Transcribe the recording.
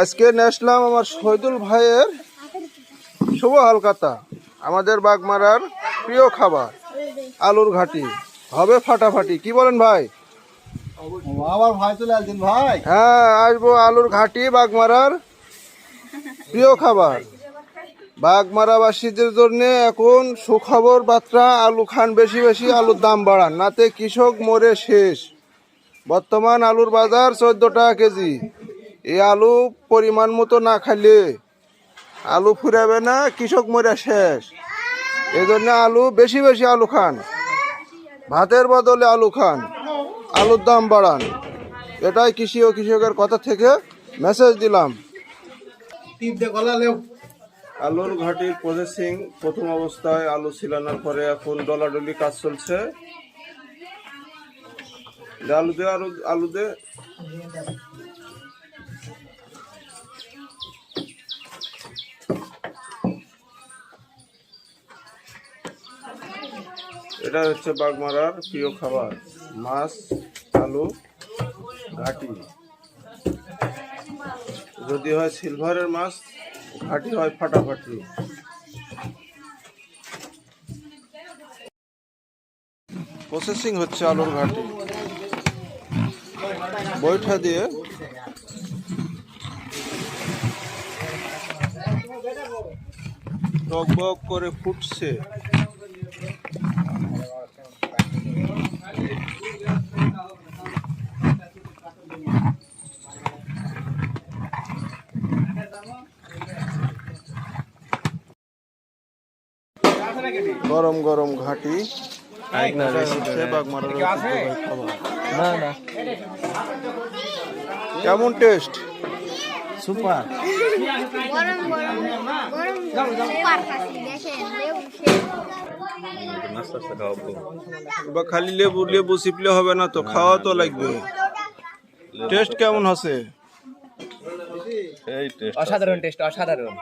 আজকে নিয়ে আসলাম আমার শহীদুল ভাইয়ের শুভ হালকাতা আমাদের বাগমারার প্রিয় খাবার আলুর ঘাটি। হবে ফাটাফাটি কি বলেন ভাই? আমার ভাই চলে ভাই? হ্যাঁ আসব আলুর ঘাটি বাগমারার প্রিয় খাবার। বাগমারাবাসীদের জন্য এখন সুখবর বার্তা আলু খান বেশি বেশি আলুর দাম বাড়ান। নাতে কৃষক মরে শেষ। বর্তমান আলুর বাজার চোদ্দ টাকা কেজি। এই আলু পরিমাণ মতো না খাইলে আলু ফুরাবে না কৃষক মরে শেষ। এই জন্য আলু বেশি বেশি আলু খান। ভাতের বদলে আলু খান। আলুর দাম বাড়ান। এটাই কৃষি ও কৃষকের কথা থেকে মেসেজ দিলাম। আলুর ঘাটির প্রসেসিং প্রথম অবস্থায় আলু ছিলানোর পরে এখন ডলাডলি কাজ চলছে। দে আলু দে আলু আলু দে এটা হচ্ছে বাগমারার প্রিয় খাবার। মাছ, আলু, ঘাটি। যদি হয় সিলভারের মাছ, ঘাটি হয় ফাটাফাটি। প্রসেসিং হচ্ছে আলুর ঘাটি। বৈঠা দিয়ে টকবক করে ফুটছে। গরম গরম ঘাটি। কেমন টেস্ট সুপার বা খালি লেবু লেবু চিপলে হবে না তো খাওয়া তো লাগবে। টেস্ট কেমন আছে। অসাধারণ টেস্ট অসাধারণ।